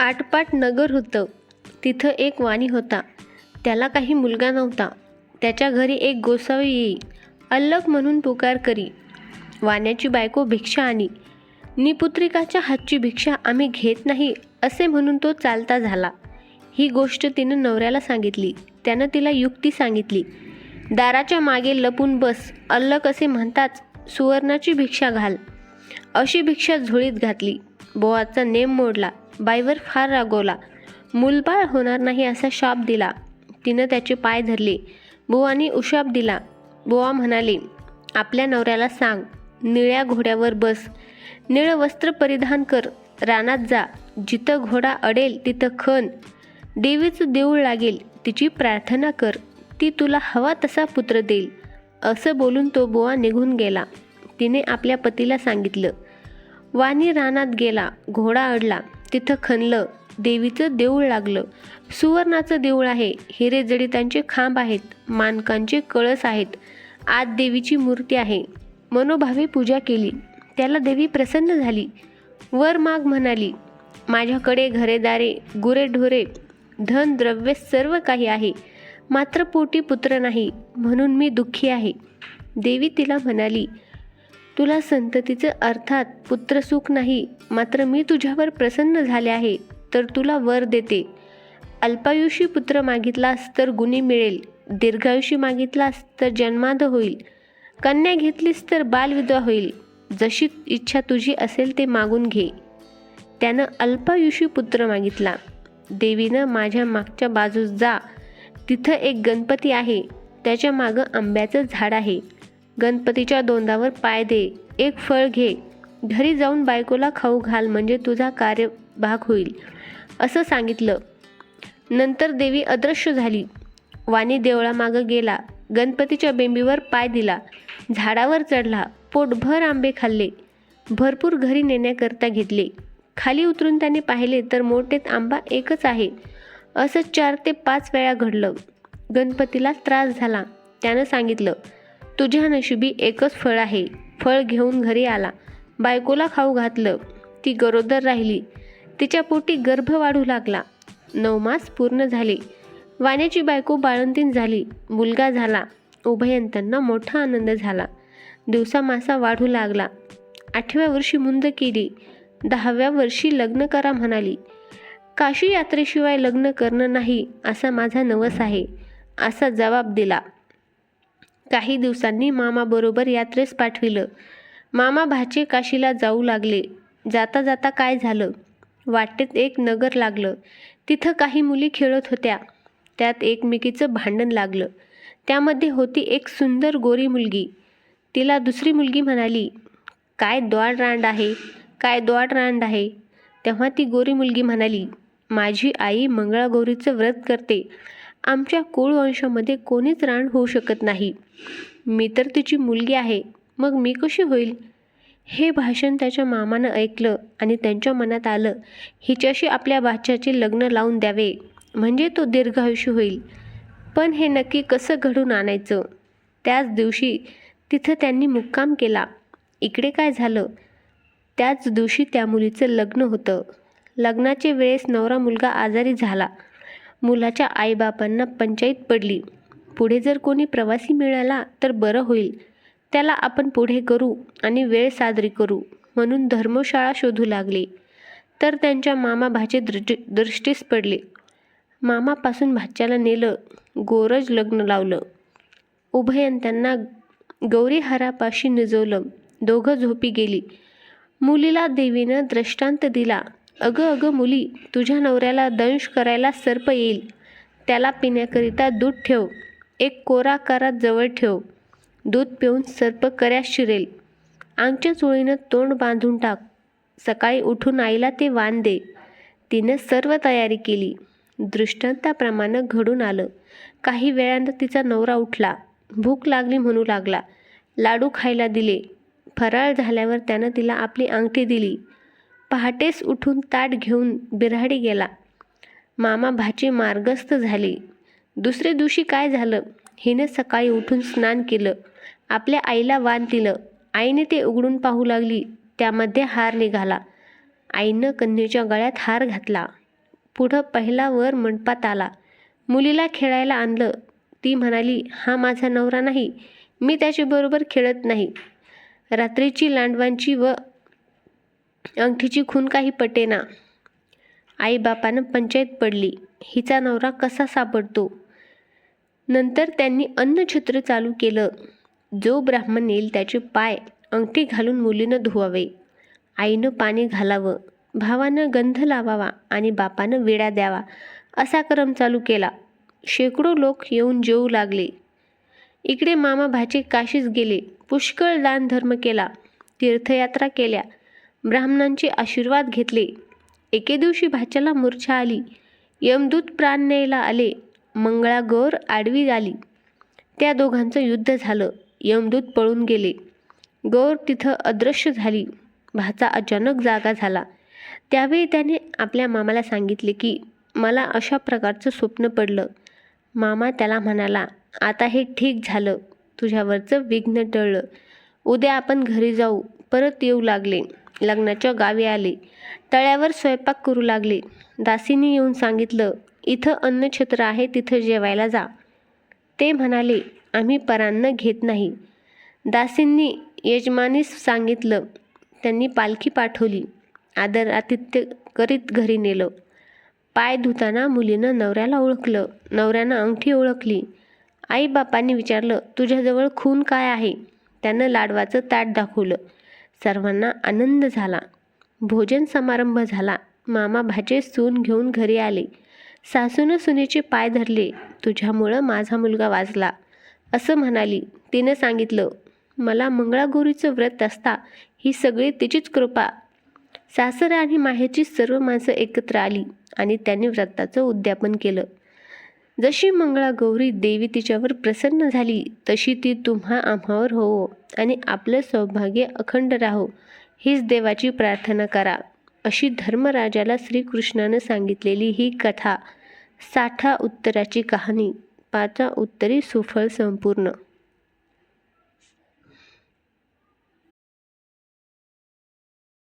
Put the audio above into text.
आटपाट नगर होतं. तिथं एक वाणी होता. त्याला काही मुलगा नव्हता. त्याच्या घरी एक गोसावी येई. अल्लग म्हणून पुकार करी. वाण्याची बायको भिक्षा आणी. निपुत्रिकाच्या हातची भिक्षा आम्ही घेत नाही असे म्हणून तो चालता झाला. ही गोष्ट तिनं नवऱ्याला सांगितली. त्यानं तिला युक्ती सांगितली. दाराच्या मागे लपून बस अल्लक असे म्हणताच सुवर्णाची भिक्षा घाल. अशी भिक्षा झोळीत घातली. बोवाचा नेम मोडला. बाईवर फार रागवला. मूलबाळ होणार नाही असा शाप दिला. तिनं त्याचे पाय धरले. बुवानी उशाप दिला. बुवा म्हणाले आपल्या नवऱ्याला सांग निळ्या घोड्यावर बस. निळं वस्त्र परिधान कर. रानात जा. जिथं घोडा अडेल तिथं खण देवीचं देऊळ लागेल. तिची प्रार्थना कर. ती तुला हवा तसा पुत्र देईल. असं बोलून तो बुवा निघून गेला. तिने आपल्या पतीला सांगितलं. वाणी रानात गेला. घोडा अडला. तिथं खणलं देवीचं देऊळ लागलं. सुवर्णाचं देऊळ आहे हिरे जडितांचे खांब आहेत मानकांचे कळस आहेत. आत देवीची मूर्ती आहे. मनोभावे पूजा केली. त्याला देवी प्रसन्न झाली. वर माग म्हणाली माझ्याकडे घरेदारे गुरेढोरे धन द्रव्य सर्व काही आहे. मात्र पोटी पुत्र नाही म्हणून मी दुःखी आहे. देवी तिला म्हणाली तुला संततीचं अर्थात पुत्रसुख नाही मात्र मी तुझ्यावर प्रसन्न झाले आहे तर तुला वर देते. अल्पायुषी पुत्र मागितलास तर गुणी मिळेल दीर्घायुषी मागितलास तर जन्माद होईल. कन्या घेतलीस तर बालविधवा होईल जशी इच्छा तुझी असेल ते मागून घे. त्यानं अल्पायुषी पुत्र मागितला. देवीनं माझ्या मागच्या बाजूस जा तिथं एक गणपती आहे त्याच्या मागं आंब्याचं झाड आहे. गणपतीच्या दोंदावर पाय दे एक फळ घे. घरी जाऊन बायकोला खाऊ घाल म्हणजे तुझा कार्य भाग होईल. असं सांगितलं. नंतर देवी अदृश्य झाली. वाणी देवळामागं गेला. गणपतीच्या बेंबीवर पाय दिला. झाडावर चढला. पोटभर आंबे खाल्ले. भरपूर घरी नेण्याकरता घेतले. खाली उतरून त्याने पाहिले तर मोठेत आंबा एकच आहे. असं चार ते पाच वेळा घडलं. गणपतीला त्रास झाला. त्यानं सांगितलं तुझ्या नशिबी एकच फळ आहे. फळ घेऊन घरी आला. बायकोला खाऊ घातलं. ती गरोदर राहिली. तिच्या पोटी गर्भ वाढू लागला. नऊ मास पूर्ण झाले. वाण्याची बायको बाळंतीन झाली. मुलगा झाला. उभयंतांना मोठा आनंद झाला. दिवसा मासा वाढू लागला. आठव्या वर्षी मुंद केली. दहाव्या वर्षी लग्न करा म्हणाली. काशी यात्रेशिवाय लग्न करणं नाही असा माझा नवस आहे. असा जबाब दिला. काही दिवसांनी मामाबरोबर यात्रेस पाठविलं. मामा भाचे काशीला जाऊ लागले. जाता जाता काय झालं? वाटेत एक नगर लागलं. तिथं काही मुली खेळत होत्या. त्यात एकमेकीचं भांडण लागलं. त्यामध्ये होती एक सुंदर गोरी मुलगी. तिला दुसरी मुलगी म्हणाली काय द्वाड रांड आहे? काय द्वाड रांड आहे? तेव्हा ती गोरी मुलगी म्हणाली माझी आई मंगळागौरीचं व्रत करते. आमच्या कुळवंशामध्ये कोणीच राण होऊ शकत नाही. मी तर तिची मुलगी आहे. मग मी कशी होईल? हे भाषण त्याच्या मामानं ऐकलं आणि त्यांच्या मनात आलं हिच्याशी आपल्या बादशाचे लग्न लावून द्यावे. म्हणजे तो दीर्घायुषी होईल. पण हे नक्की कसं घडून आणायचं? त्याच दिवशी तिथं त्यांनी मुक्काम केला. इकडे काय झालं? त्याच दिवशी त्या मुलीचं लग्न होतं. लग्नाच्या वेळेस नवरा मुलगा आजारी झाला. मुलाच्या आईबापांना पंचायत पडली. पुढे जर कोणी प्रवासी मिळाला तर बरं होईल. त्याला आपण पुढे करू आणि वेळ साजरी करू म्हणून धर्मशाळा शोधू लागले. तर त्यांच्या मामा भाचे दृष्टी दृष्टीस पडले. मामापासून भाच्याला नेलं गोरज लग्न लावलं. उभयंत्यांना गौरीहारापाशी निजवलं. दोघं झोपी गेली. मुलीला देवीनं दृष्टांत दिला. अगं अगं मुली तुझ्या नवऱ्याला दंश करायला सर्प येईल. त्याला पिण्याकरिता दूध ठेव. एक कोरा कारात जवळ ठेव. दूध पिऊन सर्प कर्यास शिरेल. आमच्या चोळीनं तोंड बांधून टाक. सकाळी उठून आईला ते वान दे. तिनं सर्व तयारी केली. दृष्टांताप्रमाणे घडून आलं. काही वेळानं तिचा नवरा उठला. भूक लागली म्हणू लागला. लाडू खायला दिले. फराळ झाल्यावर त्यानं तिला आपली अंगठी दिली. पहाटेस उठून ताट घेऊन बिऱ्हाडी गेला. मामा भाची मार्गस्थ झाली. दुसरे दिवशी काय झालं? हिनं सकाळी उठून स्नान केलं. आपल्या आईला वाण दिलं. आईने ते उघडून पाहू लागली. त्यामध्ये हार निघाला. आईनं कन्येच्या गळ्यात हार घातला. पुढं पहिला वर मंडपात आला. मुलीला खेळायला आणलं. ती म्हणाली हा माझा नवरा नाही. मी त्याच्याबरोबर खेळत नाही. रात्रीची लांडवांची व अंगठीची खून काही पटेना आईबापानं पंचायत पडली. हिचा नवरा कसा सापडतो? नंतर त्यांनी अन्नछत्र चालू केलं. जो ब्राह्मण येईल त्याचे पाय अंगठी घालून मुलीनं धुवावे. आईनं पाणी घालावं. भावानं गंध लावावा आणि बापानं विडा द्यावा असा क्रम चालू केला. शेकडो लोक येऊन जेवू लागले. इकडे मामा भाचे काशीस गेले. पुष्कळ दान धर्म केला. तीर्थयात्रा केल्या. ब्राह्मणांचे आशीर्वाद घेतले. एके दिवशी भाच्याला मूर्छा आली. यमदूत प्राण न्यायला आले. मंगळागौर आडवी आली त्या दोघांचं युद्ध झालं. यमदूत पळून गेले. गौर तिथं अदृश्य झाली. भाचा अचानक जागा झाला. त्यावेळी त्याने आपल्या मामाला सांगितले की मला अशा प्रकारचं स्वप्न पडलं. मामा त्याला म्हणाला आता हे ठीक झालं. तुझ्यावरचं विघ्न टळलं. उद्या आपण घरी जाऊ. परत येऊ लागले. लग्नाच्या गावी आले. तळ्यावर स्वयंपाक करू लागले. दासीने येऊन सांगितलं इथं अन्नछत्र आहे तिथं जेवायला जा. ते म्हणाले आम्ही परान्न घेत नाही. दासींनी यजमानीस सांगितलं त्यांनी पालखी पाठवली. आदर आतिथ्य करीत घरी नेलं. पाय धुताना मुलीनं नवऱ्याला ओळखलं. नवऱ्यानं अंगठी ओळखली. आईबापांनी विचारलं तुझ्याजवळ खून काय आहे? त्यानं लाडवाचं ताट दाखवलं. सर्वांना आनंद झाला. भोजन समारंभ झाला. मामा भाचे सून घेऊन घरी आले. सासूनं सुनेचे पाय धरले. तुझ्यामुळं माझा मुलगा वाचला. असं म्हणाली. तिनं सांगितलं मला मंगळागौरीचं व्रत असता ही सगळी तिचीच कृपा. सासरा आणि माहेरची सर्व माणसं एकत्र आली आणि त्यांनी व्रताचं उद्यापन केलं. जशी मंगळागौरी देवी तिच्यावर प्रसन्न झाली तशी ती तुम्हा आम्हावर होवो आणि आपलं सौभाग्य अखंड राहो हीच देवाची प्रार्थना करा. अशी धर्मराजाला श्रीकृष्णानं सांगितलेली ही कथा साठा उत्तराची कहाणी पाचा उत्तरी सुफळ संपूर्ण.